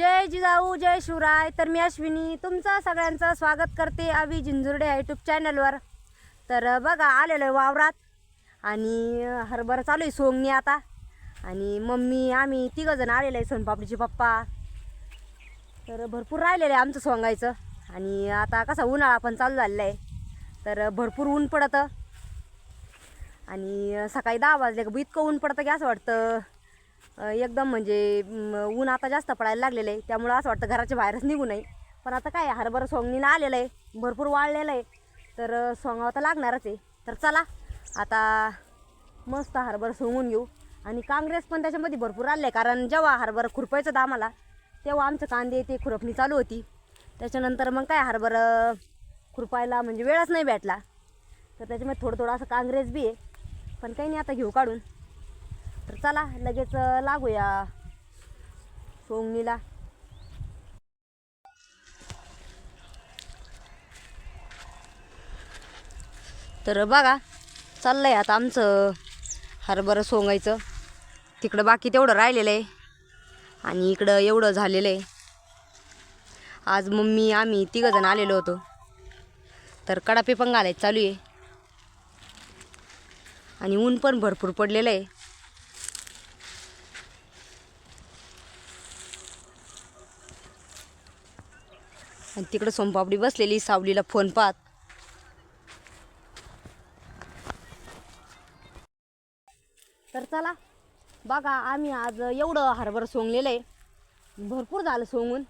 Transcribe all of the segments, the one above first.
जय जिजाऊ जय शिवराय. तर मी अश्विनी तुमचं सगळ्यांचं स्वागत करते अभि जिंजुर्डे यूट्यूब चॅनलवर तर बघा आलेलो आहे वावरात. आणि हरभरा चालू आहे सोंगणी आता. आणि मम्मी आम्ही तिघंजण आलेलं आहे सोनपापडीचे पप्पा. तर भरपूर राहिलेलं आहे आमचं सोंगायचं. आणि आता कसा उन्हाळा पण चालू झालेला आहे. तर भरपूर ऊन पडतं. आणि सकाळी दहा वाजले का इतकं ऊन पडतं की असं वाटतं. एकदम म्हणजे ऊन आता जास्त पडायला लागलेलं आहे. त्यामुळं असं वाटतं घराच्या बाहेरच निघू नये. पण आता काय हरभरा सोंगणीनं आलेलं आहे. भरपूर वाळलेलं आहे. तर अं, सोंगावं तर लागणारच आहे. तर चला आता मस्त हरभरा सोंगून घेऊ. आणि काँग्रेस पण त्याच्यामध्ये भरपूर आले आहे. कारण जेव्हा हरभरा खुरपायचं होतं आम्हाला तेव्हा आमचं कांदे ते खुरपणी चालू होती. त्याच्यानंतर मग काय हरभरा खुरपायला म्हणजे वेळच नाही भेटला. तर त्याच्यामध्ये थोडं थोडं असं काँग्रेस बी आहे. पण काही नाही आता घेऊ काढून. तर चला लगेच लागूया सोंगणीला. तर बघा चाललंय आता आमचं हरभरं सोंगायचं. तिकडं बाकी तेवढं राहिलेलं आहे. आणि इकडं एवढं झालेलं आहे. आज मम्मी आम्ही तिघंजण आलेलो होतो. तर कडापे पण घालायचं चालू आहे. आणि ऊन पण भरपूर पडलेलं आहे. आणि तिकडं सोनपापडी बसलेली सावलीला फोन पाहत. तर चला बघा आम्ही आज एवढं हरभर सोंगलेलं आहे भरपूर झालं सोंगून.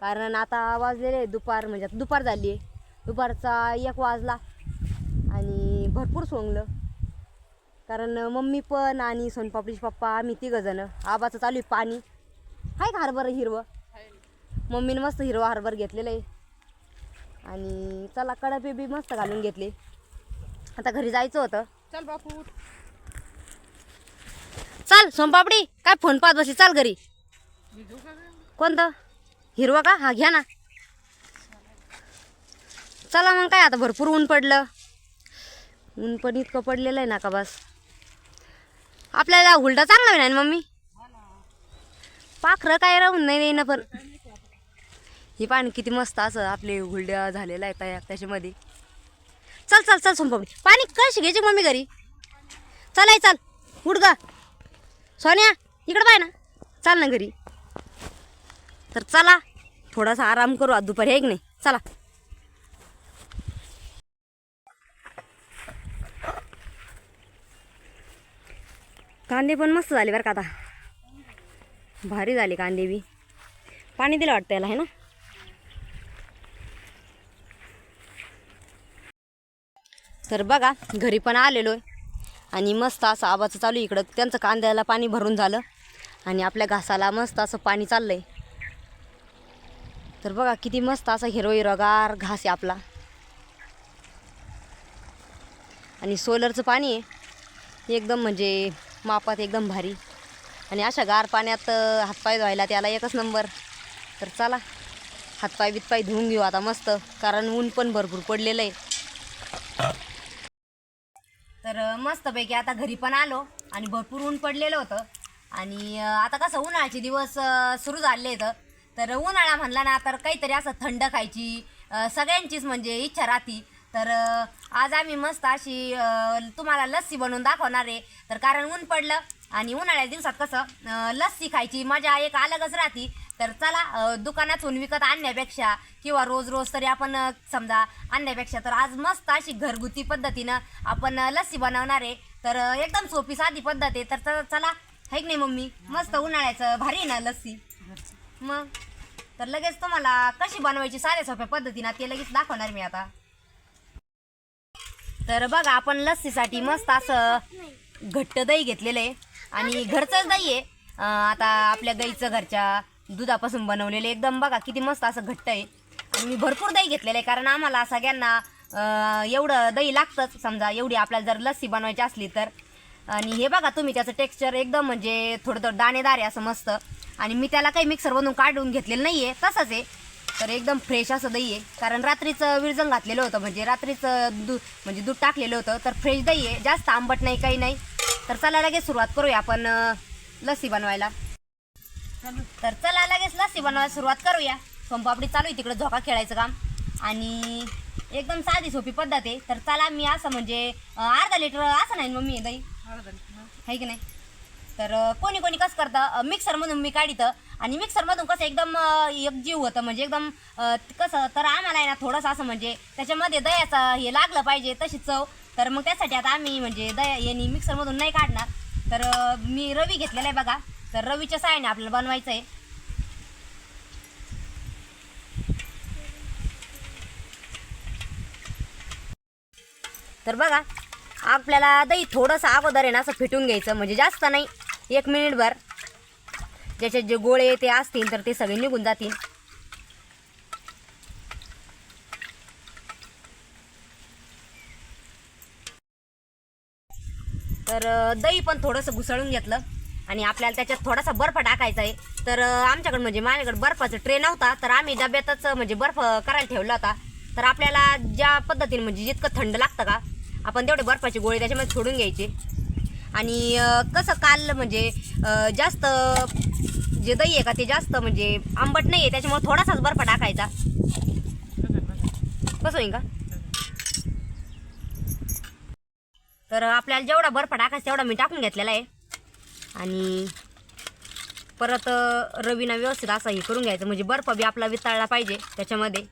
कारण आता वाजलेले दुपार म्हणजे आता दुपार झाली आहे. दुपारचा एक वाजला आणि भरपूर सोंगलं. कारण मम्मी पण आणि सोनपापडीचे पप्पा आम्ही तिघंजणं आबाचं चालू आहे पाणी. आहे का हरभर हिरवं? मम्मीनं मस्त हिरवा हरभर घेतलेलं आहे. आणि चला कडपे बी मस्त घालून घेतले. आता घरी जायचं होतं. चल बापू. चाल सोनपापडी काय फोन पाहत बसली? चाल घरी? कोणतं? हिरवा का? हा घ्या ना. चला मग काय आता भरपूर ऊन पडलं. ऊन पण इतकं पडलेलं आहे ना का बस? आपल्याला हुलडा चांगला होईल ना मम्मी? पाखरं काय राहून नाही ना पण. ही पाणी किती मस्त असं आपले हुलड्या झालेला आहे तयार त्याच्यामध्ये. चल चल चल सोनपापडी पाणी कशी घ्यायची मम्मी घरी? चलाय चल. उठ गा. सोन्या इकडं पाय ना. चाल ना घरी. तर चला थोडासा आराम करू आज दुपारी आहे की नाही? चला. कांदे पण मस्त झाले बरं का आता. भारी झाले कांदे बी. पाणी दिलं वाटतं याला आहे ना? तर बघा घरी पण आलेलो आहे आणि मस्त असं आबाचं चालू आहे इकडं. त्यांचं कांद्याला पाणी भरून झालं. आणि आपल्या घासाला मस्त असं पाणी चाललं आहे तर बघा किती मस्त असा हिरो हिरोगार घास आहे आपला. आणि सोलरचं पाणी आहे. एकदम म्हणजे मापात एकदम भारी. आणि अशा गार पाण्यात हातपाय धुवायला त्याला एकच नंबर. तर चला हातपाय बितपाय धुवून घेऊ आता मस्त. कारण ऊन पण भरपूर पडलेलं आहे. तर मस्तपैकी आता घरी पण आलो आणि भरपूर ऊन पडलेलं होतं. आणि आता कसं उन्हाळ्याचे दिवस सुरू झाले आहेत. तर उन्हाळा म्हणला ना तर काहीतरी असं थंड खायची सगळ्यांचीच म्हणजे इच्छा राहती. तर आज आम्ही मस्त अशी तुम्हाला लस्सी बनवून दाखवणार आहे. तर कारण ऊन पडलं आणि उन्हाळ्या दिवसात कसं लस्सी खायची मजा एक अलगच राहती. तर चला दुकानातून विकत आणण्यापेक्षा किंवा रोज रोज तरी आपण समजा आणण्यापेक्षा तर आज मस्त अशी घरगुती पद्धतीनं आपण लस्सी बनवणार आहे. तर एकदम सोपी साधी पद्धत आहे. तर चला है की नाही मम्मी? मस्त उन्हाळ्याचं भारी आहे ना लस्सी? मग? तर लगेच तुम्हाला कशी बनवायची साध्या सोप्या पद्धतीनं ते लगेच दाखवणार मी आता. तर बघा आपण लस्सीसाठी मस्त असं घट्ट दही घेतलेलं आहे. आणि घरचंच दही आहे. आता आपल्या गाईचं घरच्या दुधापासून बनवलेले एकदम बघा किती मस्त असं घट्ट आहे. आणि मी भरपूर दही घेतलेलं आहे कारण आम्हाला सगळ्यांना एवढं दही लागतंच. समजा एवढी आपल्याला जर लस्सी बनवायची असली तर. आणि हे बघा तुम्ही त्याचं टेक्स्चर एकदम म्हणजे थोडं थोडं दाणेदार आहे असं मस्त. आणि मी त्याला काही मिक्सरमधून काढून घेतलेलं नाही आहे तसंच आहे. तर एकदम फ्रेश असं दही आहे. कारण रात्रीचं विरजण घातलेलं होतं. म्हणजे रात्रीचं दूध म्हणजे दूध टाकलेलं होतं. तर फ्रेश दही आहे. जास्त आंबट नाही काही नाही. तर चला लगेच सुरुवात करूया आपण लस्सी बनवायला. तर चला लगेच लस्सी बनवायला सुरुवात करूया. सोनपापडी चालू आहे तिकडे झोका खेळायचं काम. आणि एकदम साधी सोपी पद्धत आहे. तर चला मी असं म्हणजे अर्धा लिटर असं नाही मम्मी दही. आहे की नाही? तर कोणी कोणी कसं करतं मिक्सरमधून मी काढितं. आणि मिक्सरमधून कसं एकदम अं, एक जीव होतं. म्हणजे एकदम कसं तर आम्हाला आहे ना थोडंसं असं म्हणजे त्याच्यामध्ये दह्याचं हे लागलं पाहिजे तशी चव. तर मग त्यासाठी आता आम्ही म्हणजे दया यांनी मिक्सरमधून नाही काढणार. तर मी रवी घेतलेला आहे बघा. तर रवीच्या सायने आपल्याला बनवायचं आहे तर बघा आपल्याला दही थोडंसं अगोदर आहे ना असं फिटून घ्यायचं म्हणजे जास्त नाही एक मिनिटभर. ज्याचे जे गोळे ते असतील तर ते सगळे निघून जातील. तर दही पण थोडंसं घुसळून घेतलं. आणि आपल्याला त्याच्यात थोडासा बर्फ टाकायचा आहे तर आमच्याकडे म्हणजे माझ्याकडे बर्फाचा ट्रे नव्हता तर आम्ही डब्यातच म्हणजे बर्फ करायला ठेवला होता. तर आपल्याला ज्या पद्धतीने म्हणजे जितकं थंड लागतं का आपण तेवढे बर्फाचे गोळी त्याच्यामध्ये सोडून घ्यायचे. आणि कसं काल म्हणजे जास्त जे दही आहे का ते जास्त म्हणजे आंबट नाही आहे त्याच्यामुळे थोडासाच बर्फ टाकायचा. कसं होईल का? तर आपल्याला जेवढा बर्फ टाकायचा तेवढा मी टाकून घेतलेला आहे. आणि परत रवीना व्यवस्थित असं हे करून घ्यायचं. म्हणजे बर्फ बी आपला वितळला पाहिजे त्याच्यामध्ये.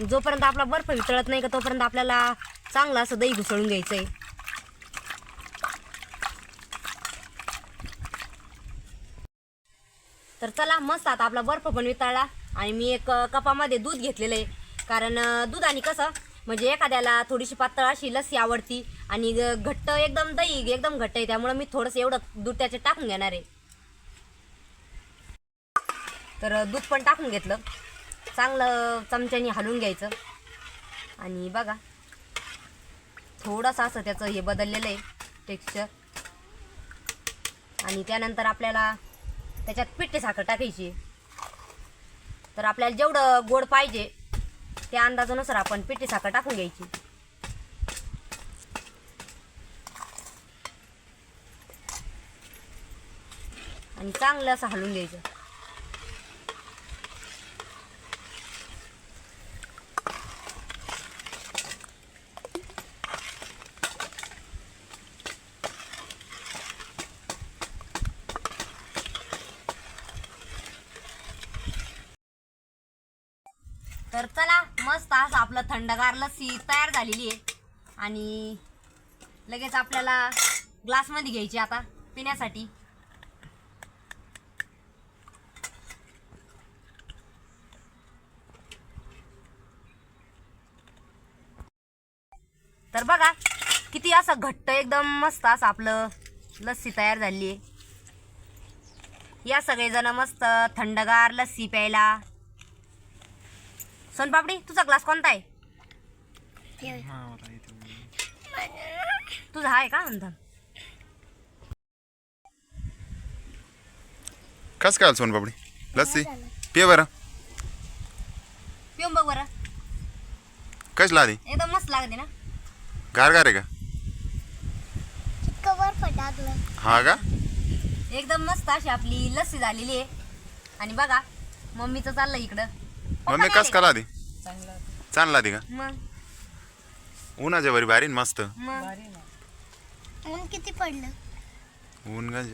जोपर्यंत आपला बर्फ वितळत नाही का तोपर्यंत आपल्याला चांगलं असं दही घुसळून घ्यायचं आहे तर चला मस्त आता आपला बर्फ पण वितळला. आणि मी एक कपामध्ये दूध घेतलेलं आहे. कारण दूध दुधाने कसं म्हणजे एखाद्याला थोडीशी पातळ अशी लस्सी आवडती आणि ग- घट्ट एकदम दही एकदम घट्ट आहे त्यामुळं मी थोडंसं एवढं दूध त्याच्यात टाकून घेणार आहे. तर दूध पण टाकून घेतलं. चांगलं चमच्याने हलवून घ्यायचं. आणि बघा थोडंसं असं त्याचं हे बदललेलं आहे टेक्स्चर आणि त्यानंतर आपल्याला त्याच्यात पिठे साखर टाकायची. तर आपल्याला जेवढं गोड पाहिजे त्या अंदाजानुसार आपण पिठी साखर टाकून घ्यायची. आणि चांगलं असं हलवून घ्यायचं. तर चला मस्त असं आपलं थंडगार लस्सी तयार झालेली आहे. आणि लगेच आपल्याला ग्लासमध्ये घ्यायची आता पिण्यासाठी. तर बघा किती असं घट्ट एकदम मस्त असं आपलं लस्सी तयार झाली आहे. या सगळेजण मस्त थंडगार लस्सी प्यायला सोनपापडी तुझा ग्लास कोणता आहे? तुझा आहे का अंधा कस काय सोनपापडी लस्सी? पिय बरं. पिऊन बघ बरं. कश लादी एकदम मस्त लागते ना. गार गार आहे का? कवर फटाकलं हा का? एकदम मस्त अशी आपली लस्सी झालेली आहे. आणि बघा मम्मीचं चाललं इकडं. मम्मी कस का लादी चांगला छान लादी का? मग? उन्हाच्या वरी भारी न मस्त. मग? भारी ना ऊन किती पडलं? ऊन गंज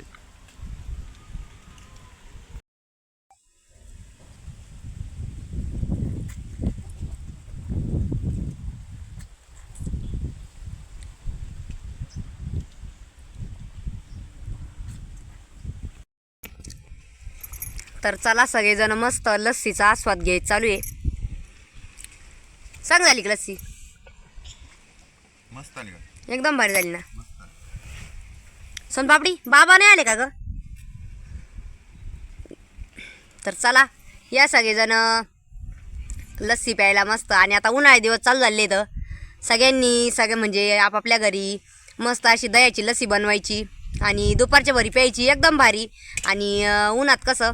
तर चला सगळेजण मस्त लस्सीचा आस्वाद घेत चालू आहे. सांग झाली का लस्सी? मस्त आली का? एकदम भारी झाली ना. सोनपापडी बाबा नाही आले का ग? तर चला या सगळेजण. लस्सी प्यायला मस्त. आणि आता उन्हाळे दिवस चालू झाले तर सगळ्यांनी सगळे म्हणजे आपापल्या घरी मस्त अशी दह्याची लस्सी बनवायची आणि दुपारच्या भरी प्यायची. एकदम भारी. आणि उन्हात कसं?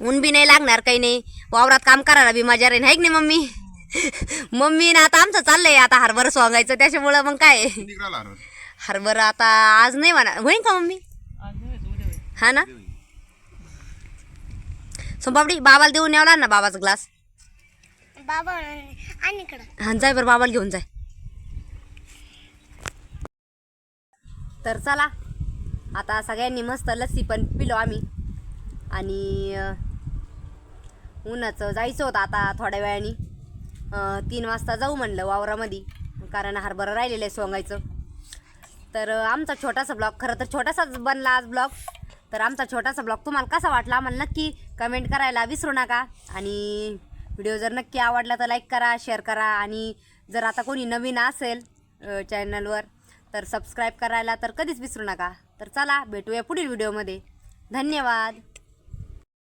ऊन बी नाही लागणार काही नाही. वावरात काम करायला बी मजा राहील नाही मम्मी? मम्मी ना आता आमचं चाललंय आता हरभर सोंगायचं त्याच्यामुळं मग काय? हरभर? आता आज नाही म्हणा. होईन का मम्मी. हा ना? सोमपापडी बाबाला देऊन यावला ना बाबाचा ग्लास? बाबा हा जाय बरं बाबाला घेऊन जाय. तर चला आता सगळ्यांनी मस्त लस्सी पण पिलो आम्ही. आणि उन्हाचं जायचं होतं आता थोड्या वेळाने. तीन वाजता जाऊ म्हणलं वावरामध्ये कारण हरभरा राहिलेलं आहे सोंगायचं. तर आमचा छोटासा ब्लॉग खरं तर छोटासाच बनला आज ब्लॉग. तर आमचा छोटासा ब्लॉग तुम्हाला कसा वाटला आम्हाला नक्की कमेंट करायला विसरू नका. आणि व्हिडिओ जर नक्की आवडला तर लाईक करा शेअर करा. आणि जर आता कोणी नवीन असेल चॅनलवर तर सबस्क्राईब करायला तर कधीच विसरू नका. तर चला भेटूया पुढील व्हिडिओमध्ये. धन्यवाद.